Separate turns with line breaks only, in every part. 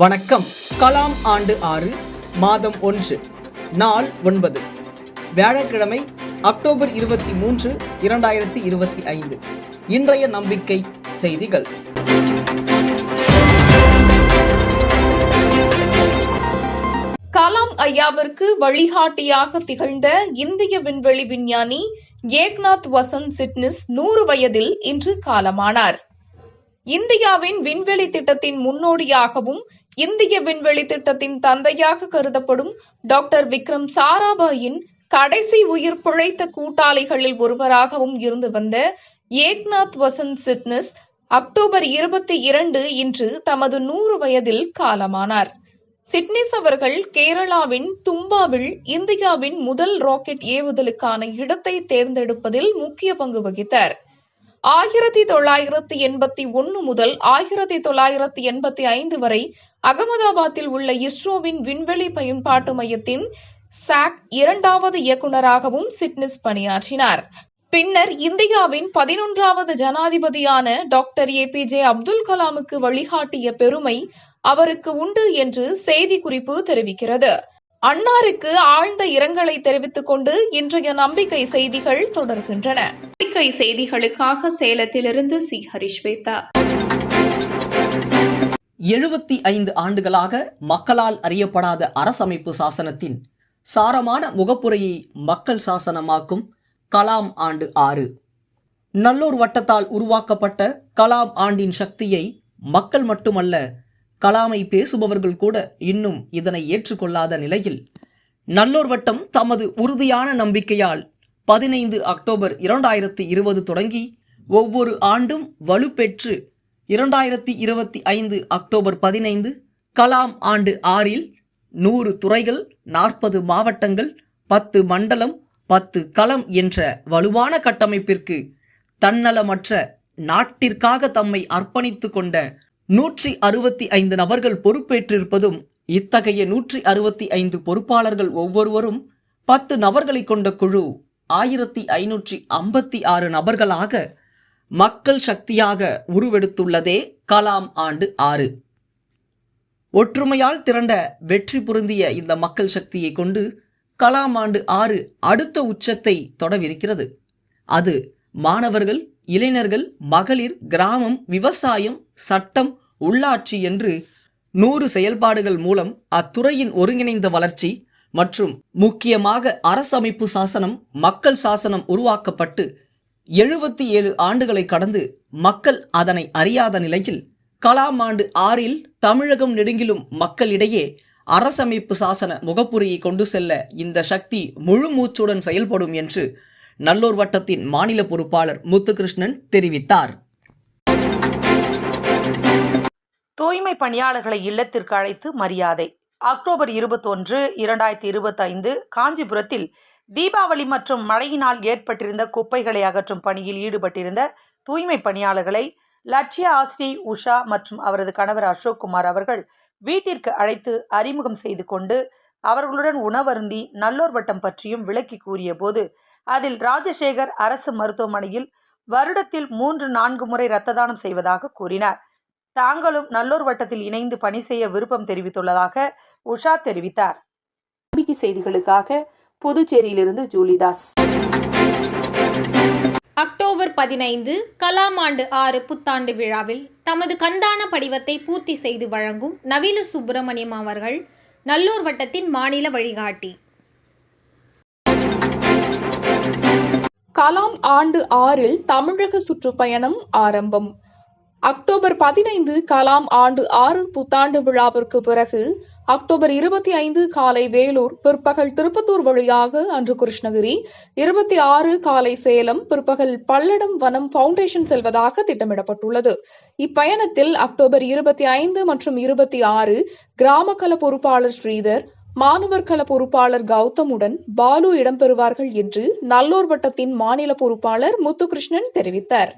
வணக்கம். கலாம் ஆண்டு ஆறு மாதம் ஒன்று நாள் ஒன்பது. வியாழக்கிழமை அக்டோபர் இருபத்தி மூன்று இரண்டாயிரத்தி இருபத்தி ஐந்து. இன்றைய நம்பிக்கை செய்திகள்.
கலாம் ஐயாவிற்கு வழிகாட்டியாக திகழ்ந்த இந்திய விண்வெளி விஞ்ஞானி ஏக்நாத் வசந்த் சிட்னிஸ் நூறு வயதில் இன்று காலமானார். இந்தியாவின் விண்வெளி திட்டத்தின் முன்னோடியாகவும் இந்திய விண்வெளி திட்டத்தின் தந்தையாக கருதப்படும் டாக்டர் விக்ரம் சாராபாயின் கடைசி உயிர் பிழைத்த கூட்டாளிகளில் ஒருவராகவும் இருந்து வந்த ஏக்நாத் வசந்த் சிட்னஸ் அக்டோபர் இருபத்தி இரண்டு இன்று தமது நூறு வயதில் காலமானார். சிட்னிஸ் அவர்கள் கேரளாவின் தும்பாவில் இந்தியாவின் முதல் ராக்கெட் ஏவுதலுக்கான இடத்தை தேர்ந்தெடுப்பதில் முக்கிய பங்கு வகித்தார். ஆயிரத்தி தொள்ளாயிரத்தி எண்பத்தி ஒன்று முதல் ஆயிரத்தி தொள்ளாயிரத்தி எண்பத்தி ஐந்து வரை அகமதாபாத்தில் உள்ள இஸ்ரோவின் விண்வெளி பயன்பாட்டு மையத்தின் சாக் இரண்டாவது இயக்குநராகவும் சிட்னிஸ் பணியாற்றினார். பின்னர் இந்தியாவின் பதினொன்றாவது ஜனாதிபதியான doctor A P J Abdul கலாமுக்கு வழிகாட்டிய பெருமை அவருக்கு உண்டு என்று செய்திக்குறிப்பு தெரிவிக்கிறது. அன்னாருக்கு ஆழ்ந்த இரங்கலை தெரிவித்துக் கொண்டு இன்றைய நம்பிக்கை செய்திகள் தொடர்கின்றன. நம்பிக்கை செய்திகளுக்காக சேலத்திலிருந்து சி. ஹரிஸ்வேதா
எழுபத்தி ஐந்து ஆண்டுகளாக மக்களால் அறியப்படாத அரசமைப்பு சாசனத்தின் சாரமான முகப்புரையை மக்கள் சாசனமாக்கும் கலாம் ஆண்டு ஆறு. நல்லூர் வட்டத்தால் உருவாக்கப்பட்ட கலாம் ஆண்டின் சக்தியை மக்கள் மட்டுமல்ல கலாமை பேசுபவர்கள் கூட இன்னும் இதனை ஏற்றுக்கொள்ளாத நிலையில் நல்லோர் வட்டம் தமது உறுதியான நம்பிக்கையால் பதினைந்து அக்டோபர் இரண்டாயிரத்தி இருபது தொடங்கி ஒவ்வொரு ஆண்டும் வலுப்பெற்று இரண்டாயிரத்தி இருபத்தி ஐந்து அக்டோபர் பதினைந்து கலாம் ஆண்டு ஆறில் நூறு துறைகள் நாற்பது மாவட்டங்கள் பத்து மண்டலம் பத்து களம் என்ற வலுவான கட்டமைப்பிற்கு தன்னலமற்ற நாட்டிற்காக தம்மை அர்ப்பணித்து கொண்ட நூற்றி அறுபத்தி ஐந்து நபர்கள் பொறுப்பேற்றிருப்பதும் இத்தகைய நூற்றி அறுபத்தி ஐந்து பொறுப்பாளர்கள் ஒவ்வொருவரும் பத்து நபர்களை கொண்ட குழு ஆயிரத்தி ஐநூற்றி ஐம்பத்தி ஆறு நபர்களாக மக்கள் சக்தியாக உருவெடுத்துள்ளதே கலாம் ஆண்டு ஆறு. ஒற்றுமையால் திரண்ட வெற்றி பொருந்திய இந்த மக்கள் சக்தியை கொண்டு கலாம் ஆண்டு ஆறு அடுத்த உச்சத்தை தொடவிருக்கிறது. அது மாணவர்கள் இளைஞர்கள் மகளிர் கிராமம் விவசாயம் சட்டம் உள்ளாட்சி என்று நூறு செயல்பாடுகள் மூலம் அத்துறையின் ஒருங்கிணைந்த வளர்ச்சி மற்றும் முக்கியமாக அரசமைப்பு சாசனம் மக்கள் சாசனம் உருவாக்கப்பட்டு எழுபத்தி ஏழு ஆண்டுகளை கடந்து மக்கள் அதனை அறியாத நிலையில் கலாம் ஆண்டு ஆறில் தமிழகம் நெடுங்கிலும் மக்களிடையே அரசமைப்பு சாசன முகப்புரியை கொண்டு செல்ல இந்த சக்தி முழு மூச்சுடன் செயல்படும் என்று நல்லூர் வட்டத்தின் மாநில பொறுப்பாளர் முத்துகிருஷ்ணன் தெரிவித்தார்.
தூய்மை பணியாளர்களை இல்லத்திற்கு அழைத்து மரியாதை. அக்டோபர் இருபத்தொன்று இரண்டாயிரத்தி இருபத்தைந்து காஞ்சிபுரத்தில் தீபாவளி மற்றும் மழையினால் ஏற்பட்டிருந்த குப்பைகளை அகற்றும் பணியில் ஈடுபட்டிருந்த தூய்மை பணியாளர்களை லட்சிய ஆசிரியை உஷா மற்றும் அவரது கணவர் அசோக் குமார் அவர்கள் வீட்டிற்கு அழைத்து அறிமுகம் செய்து கொண்டு அவர்களுடன் உணவருந்தி நல்லோர் வட்டம் பற்றியும் விளக்கி கூறிய போது அதில் ராஜசேகர் அரசு மருத்துவமனையில் வருடத்தில் மூன்று நான்கு முறை இரத்த தானம் செய்வதாக கூறினார். தாங்களும் நல்லூர் வட்டத்தில் இணைந்து பணி செய்ய விருப்பம் தெரிவித்துள்ளதாக உஷா தெரிவித்தார். நம்பிக்கை செய்திகளுக்காக புதுச்சேரியிலிருந்து ஜூலிதாஸ்.
அக்டோபர் பதினைந்து கலாம் ஆண்டு ஆறு புத்தாண்டு விழாவில் தமது கண்தான படிவத்தை பூர்த்தி செய்து வழங்கும் நவீன சுப்பிரமணியம் அவர்கள் நல்லூர் வட்டத்தின் மாநில வழிகாட்டி.
கலாம் ஆண்டு ஆறில் தமிழக சுற்றுப்பயணம் ஆரம்பம். அக்டோபர் பதினைந்து கலாம் ஆண்டு ஆறு புத்தாண்டு விழாவிற்கு பிறகு அக்டோபர் இருபத்தி ஐந்து காலை வேலூர் பிற்பகல் திருப்பத்தூர் வழியாக அன்று கிருஷ்ணகிரி இருபத்தி ஆறு காலை சேலம் பிற்பகல் பல்லடம் வனம் ஃபவுண்டேஷன் செல்வதாக திட்டமிடப்பட்டுள்ளது. இப்பயணத்தில் அக்டோபர் இருபத்தி ஐந்து மற்றும் இருபத்தி ஆறு கிராம பொறுப்பாளர் ஸ்ரீதர் மாணவர் கள பொறுப்பாளர் கௌதமுடன் பாலு இடம்பெறுவார்கள் என்று நல்லூர் வட்டத்தின் மாநில பொறுப்பாளர் முத்துகிருஷ்ணன் தெரிவித்தார்.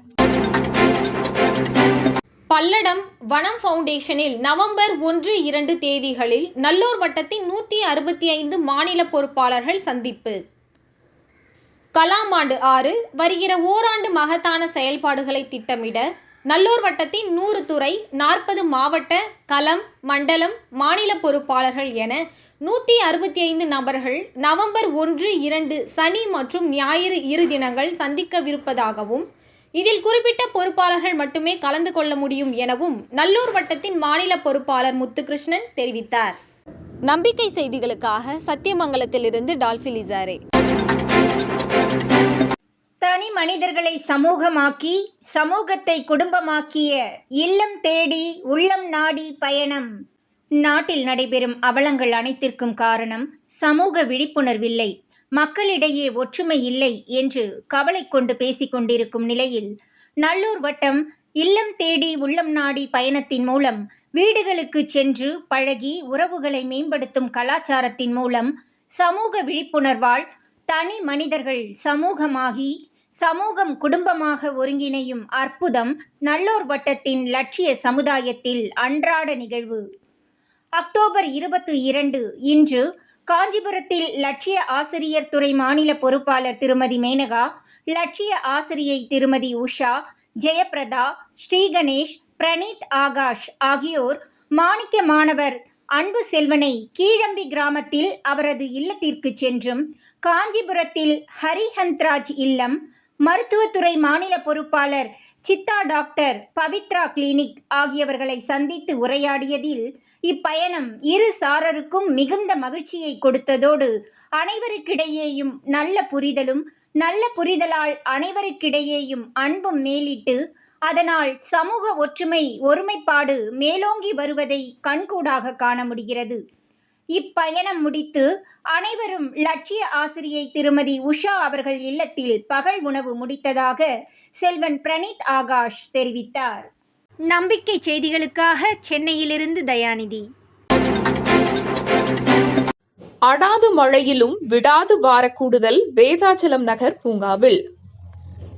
பல்லடம் வனம் ஃபவுண்டேஷனில் நவம்பர் ஒன்று இரண்டு தேதிகளில் நல்லூர் வட்டத்தின் நூற்றி அறுபத்தி ஐந்து மாநில பொறுப்பாளர்கள் சந்திப்பு. கலாம் ஆண்டு ஆறு வருகிற ஓராண்டு மகத்தான செயல்பாடுகளை திட்டமிட நல்லூர் வட்டத்தின் நூறு துறை நாற்பது மாவட்ட களம் மண்டலம் மாநில பொறுப்பாளர்கள் என நூற்றி அறுபத்தி ஐந்து நபர்கள் நவம்பர் ஒன்று இரண்டு சனி மற்றும் ஞாயிறு இரு தினங்கள் சந்திக்கவிருப்பதாகவும் இதில் குறிப்பிட்ட பொறுப்பாளர்கள் மட்டுமே கலந்து கொள்ள முடியும் எனவும் நல்லூர் வட்டத்தின் மாநில பொறுப்பாளர் முத்துகிருஷ்ணன் தெரிவித்தார். நம்பிக்கை செய்திகளுக்காக சத்தியமங்கலத்திலிருந்து டால்பிலிசாரே
தனி மனிதர்களை சமூகமாக்கி சமூகத்தை குடும்பமாக்கிய இல்லம் தேடி உள்ளம் நாடி பயணம். நாட்டில் நடைபெறும் அவலங்கள் அனைத்திற்கும் காரணம் சமூக விழிப்புணர்வில்லை. மக்களிடையே ஒற்றுமை இல்லை என்று கவலை கொண்டு பேசிக்கொண்டிருக்கும் நிலையில் நல்லூர் வட்டம் இல்லம் தேடி உள்ளம் நாடி பயணத்தின் மூலம் வீடுகளுக்கு சென்று பழகி உறவுகளை மேம்படுத்தும் கலாச்சாரத்தின் மூலம் சமூக விழிப்புணர்வால் தனி மனிதர்கள் சமூகமாகி சமூகம் குடும்பமாக ஒருங்கிணையும் அற்புதம் நல்லோர் வட்டத்தின் லட்சிய சமுதாயத்தில் அன்றாட நிகழ்வு. அக்டோபர் இருபத்தி இரண்டு இன்று காஞ்சிபுரத்தில் லட்சிய ஆசிரியர் துறை மாநில பொறுப்பாளர் திருமதி மேனகா லட்சிய ஆசிரியை திருமதி உஷா ஜெயபிரதா ஸ்ரீகணேஷ் பிரணீத் ஆகாஷ் ஆகியோர் மாணிக்க மாணவர் அன்பு செல்வனை கீழம்பி கிராமத்தில் அவரது இல்லத்திற்கு சென்றும் காஞ்சிபுரத்தில் ஹரிஹந்த்ராஜ் இல்லம் மருத்துவத்துறை மாநில பொறுப்பாளர் சித்தா டாக்டர் பவித்ரா கிளினிக் ஆகியவர்களை சந்தித்து உரையாடியதில் இப்பயணம் இரு சாரருக்கும் மிகுந்த மகிழ்ச்சியை கொடுத்ததோடு அனைவருக்கிடையேயும் நல்ல புரிதலும் நல்ல புரிதலால் அனைவருக்கிடையேயும் அன்பும் மேலிட்டு அதனால் சமூக ஒற்றுமை ஒருமைப்பாடு மேலோங்கி வருவதை கண்கூடாக காண முடிகிறது. இப்பயணம் முடித்து அனைவரும் லட்சிய ஆசிரியை திருமதி உஷா அவர்கள் இல்லத்தில் பகல் உணவு முடித்ததாக செல்வன் பிரணீத் ஆகாஷ் தெரிவித்தார். நம்பிக்கை செய்திகளுக்காக சென்னையிலிருந்து தயாநிதி.
அடாது மழையிலும் விடாது வாரக்கூடுதல் வேதாச்சலம் நகர் பூங்காவில்.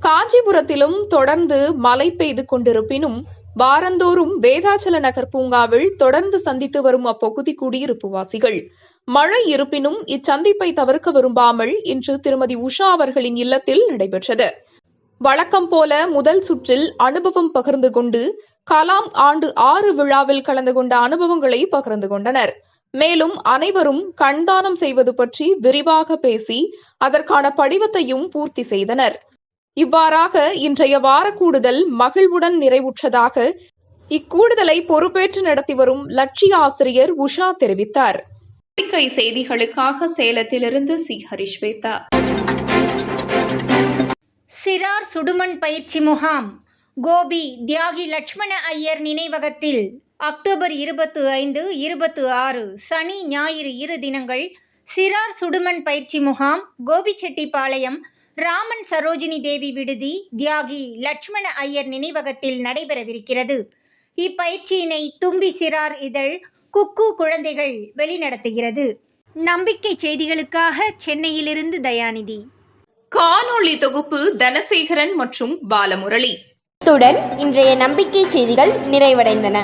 காஞ்சிபுரத்திலும் தொடர்ந்து மழை பெய்து கொண்டிருப்பினும் வாரந்தோறும் வேதாச்சல நகர் பூங்காவில் தொடர்ந்து சந்தித்து வரும் அப்பகுதி குடியிருப்புவாசிகள். மழை இருப்பினும் இச்சந்திப்பை தவிர்க்க விரும்பாமல் இன்று திருமதி உஷா அவர்களின் இல்லத்தில் நடைபெற்றது. வழக்கம் போல முதல் சுற்றில் அனுபவம் பகிர்ந்து கொண்டு கலாம் ஆண்டு ஆறு விழாவில் கலந்து கொண்ட அனுபவங்களை பகிர்ந்து கொண்டனர். மேலும் அனைவரும் கண்தானம் செய்வது பற்றி விரிவாக பேசி அதற்கான படிவத்தையும் பூர்த்தி செய்தனர். இவ்வாறாக இன்றைய வார கூடுதல் மகிழ்வுடன் நிறைவுற்றதாக இக்கூடுதலை பொறுப்பேற்று நடத்தி வரும் லட்சிய ஆசிரியர் உஷா தெரிவித்தார். செய்திகளுக்காக சேலத்திலிருந்து சி. ஹரிஸ்வேதா
சிறார் சுடுமண் பயிற்சி முகாம். கோபி தியாகி லட்சுமண ஐயர் நினைவகத்தில் அக்டோபர் இருபத்து ஐந்து இருபத்து ஆறு சனி ஞாயிறு இரு தினங்கள் சிறார் சுடுமண் பயிற்சி முகாம் கோபிச்செட்டிப்பாளையம் ராமன் சரோஜினி தேவி விடுதி தியாகி லட்சுமண ஐயர் நினைவகத்தில் நடைபெறவிருக்கிறது. இப்பயிற்சியினை தும்பி சிறார் இதழ் குக்கு குழந்தைகள் வெளிநடத்துகிறது. நம்பிக்கை செய்திகளுக்காக சென்னையிலிருந்து தயாநிதி.
காணொளி தொகுப்பு தனசேகரன் மற்றும் பாலமுரளி.
இத்துடன் இன்றைய நம்பிக்கை செய்திகள் நிறைவடைந்தன.